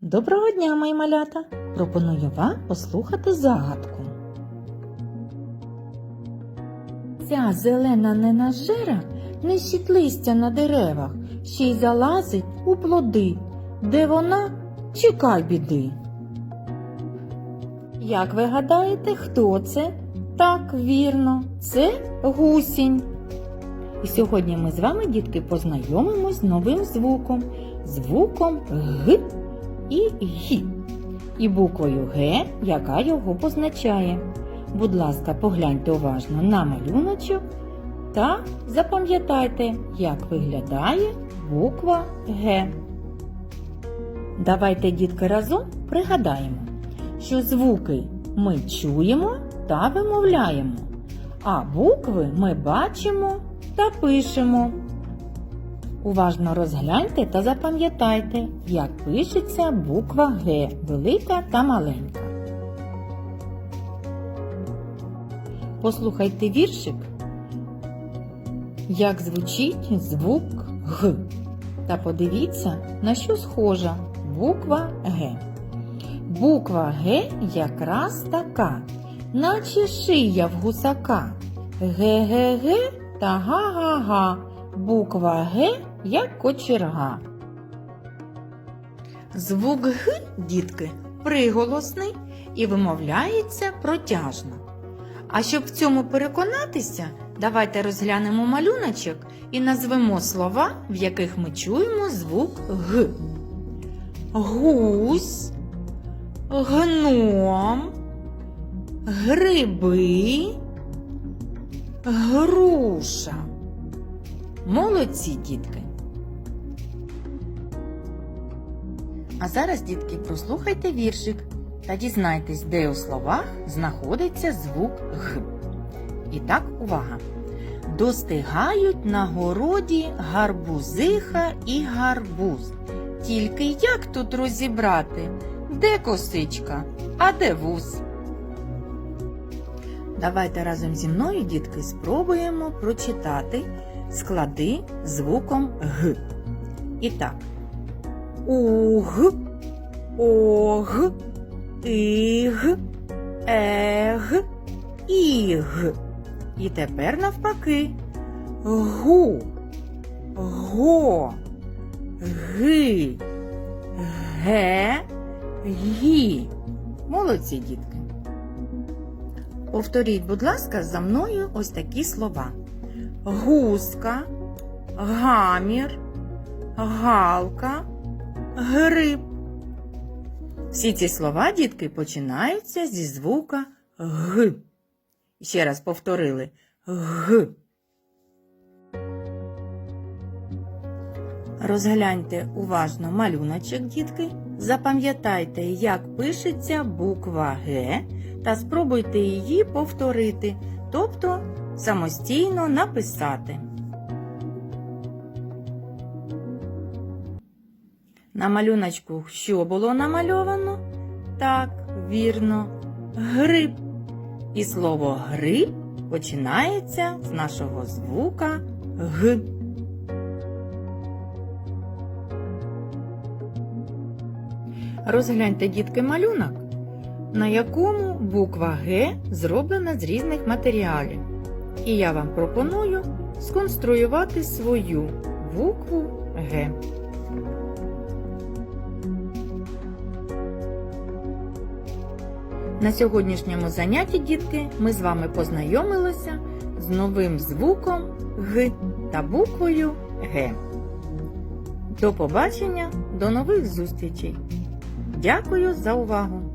Доброго дня, мої малята! Пропоную вам послухати загадку. Ця зелена ненажера нищить листя на деревах, ще й залазить у плоди. Де вона? Чекай біди. Як ви гадаєте, хто це? Так, вірно, це гусінь. І сьогодні ми з вами, дітки, познайомимось з новим звуком, звуком Г і Г. І буквою Г, яка його позначає. Будь ласка, погляньте уважно на малюночок та запам'ятайте, як виглядає буква Г. Давайте, дітки, разом пригадаємо, що звуки ми чуємо та вимовляємо, а букви ми бачимо та пишемо. Уважно розгляньте та запам'ятайте, як пишеться буква Г, велика та маленька. Послухайте віршик, як звучить звук Г. Та подивіться, на що схожа буква Г. Буква Г якраз така, наче шия в гусака. Ге-ге-ге та га-га-га. Буква Г як кочерга. Звук Г, дітки, приголосний і вимовляється протяжно. А щоб в цьому переконатися, давайте розглянемо малюночок і назвемо слова, в яких ми чуємо звук Г. Гусь, гном, гриби, груша. Молодці, дітки. А зараз, дітки, прослухайте віршик та дізнайтесь, де у словах знаходиться звук Г. І так, увага. Достигають на городі гарбузиха і гарбуз. Тільки як тут розібрати, де косичка, а де вуз? Давайте разом зі мною, дітки, спробуємо прочитати склади звуком Г. І так. Уг, ог, иг, ег, іг. І тепер навпаки. Гу, го, ги, ге, гі. Молодці, дітки. Повторіть, будь ласка, за мною ось такі слова. Гуска, гамір, галка, гриб. Всі ці слова, дітки, починаються зі звука Г. Ще раз повторили Г. Розгляньте уважно малюночок, дітки. Запам'ятайте, як пишеться буква Г та спробуйте її повторити, тобто самостійно написати. На малюночку що було намальовано? Так, вірно, гриб. І слово гриб починається з нашого звука Г. Розгляньте, дітки, малюнок, на якому буква Г зроблена з різних матеріалів. І я вам пропоную сконструювати свою букву Г. На сьогоднішньому занятті, дітки, ми з вами познайомилися з новим звуком Г та буквою Г. До побачення, до нових зустрічей! Дякую за увагу!